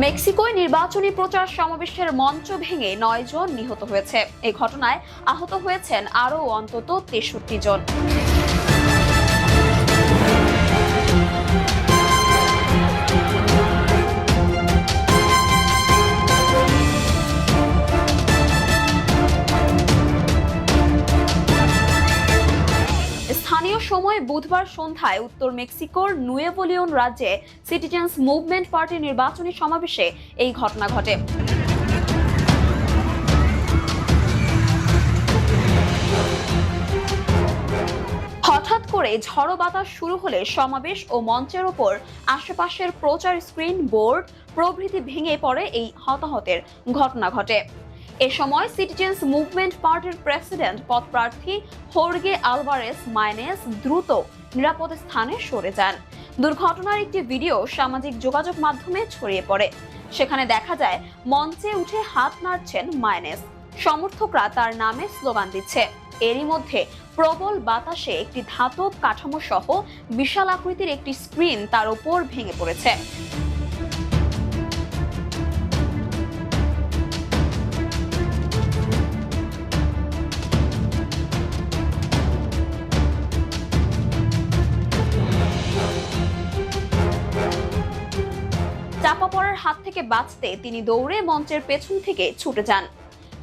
মেক্সিকোয় নির্বাচনী প্রচার সমাবেশের মঞ্চ ভেঙে নয় জন নিহত হয়েছে। এই ঘটনায় আহত হয়েছেন আরও অন্তত তেষট্টি জন। সময় বুধবার সন্ধ্যায় উত্তর মেক্সিকোর নুয়েভোলিয়ন রাজ্যে সিটিজেন্স মুভমেন্ট পার্টির নির্বাচনী সমাবেশে এই ঘটনা ঘটে। হঠাৎ করে ঝড়ো বাতাস শুরু হলে সমাবেশ ও মঞ্চের ওপর আশেপাশের প্রচার স্ক্রিন, বোর্ড প্রভৃতি ভেঙে পড়ে এই হতাহতের ঘটনা ঘটে। এ সময় সিটিজেন্স মুভমেন্ট পার্টির প্রেসিডেন্ট পদপ্রার্থী হোর্গে আলভারেস মাইনেস দ্রুত নিরাপদ স্থানে সরে যান। দুর্ঘটনার একটি ভিডিও সামাজিক যোগাযোগ মাধ্যমে ছড়িয়ে পড়ে। সেখানে দেখা যায়, মঞ্চে উঠে হাত নাড়ছেন মাইনেস সমর্থকরা তার নামে স্লোগান দিচ্ছে। এরই মধ্যে প্রবল বাতাসে একটি ধাতব কাঠামো সহ বিশাল আকৃতির একটি স্ক্রিন তার উপর ভেঙে পড়েছে। চাপা হাত থেকে বাঁচতে তিনি দৌড়ে মঞ্চের পেছন থেকে ছুটে যান।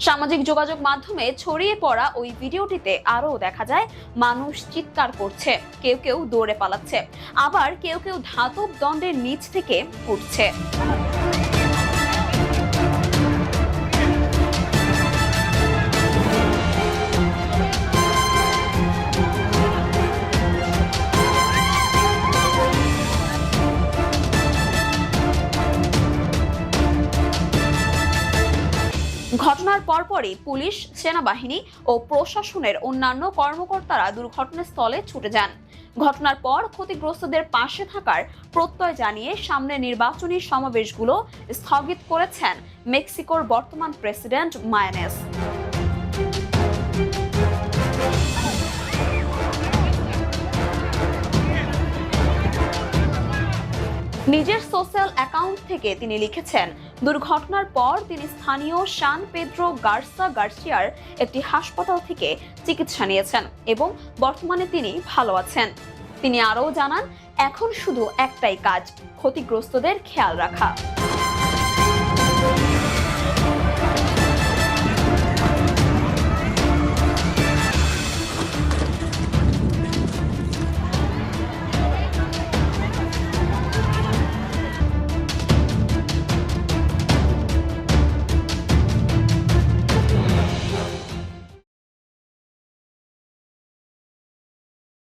সামাজিক যোগাযোগ মাধ্যমে ছড়িয়ে পড়া ওই ভিডিওটিতে আরও দেখা যায়, মানুষ চিৎকার করছে, কেউ কেউ দৌড়ে পালাচ্ছে, আবার কেউ কেউ ধাতব দণ্ডের নিচ থেকে উঠছে ঘটনার পরপরই পুলিশ, সেনাবাহিনী ও প্রশাসনের অন্যান্য কর্মকর্তারা দুর্ঘটনাস্থলে ছুটে যান। ঘটনার পর ক্ষতিগ্রস্তদের পাশে থাকার প্রত্যয় জানিয়ে সামনে নির্বাচনী সমাবেশগুলো স্থগিত করেছেন মেক্সিকোর বর্তমান প্রেসিডেন্ট মায়ানেস। নিজের সোশ্যাল অ্যাকাউন্ট থেকে তিনি লিখেছেন, দুর্ঘটনার পর তিনি স্থানীয় শান পেদ্রো গার্সা গার্সিয়ার একটি হাসপাতাল থেকে চিকিৎসা নিয়েছেন এবং বর্তমানে তিনি ভালো আছেন। তিনি আরও জানান, এখন শুধু একটাই কাজ, ক্ষতিগ্রস্তদের খেয়াল রাখা।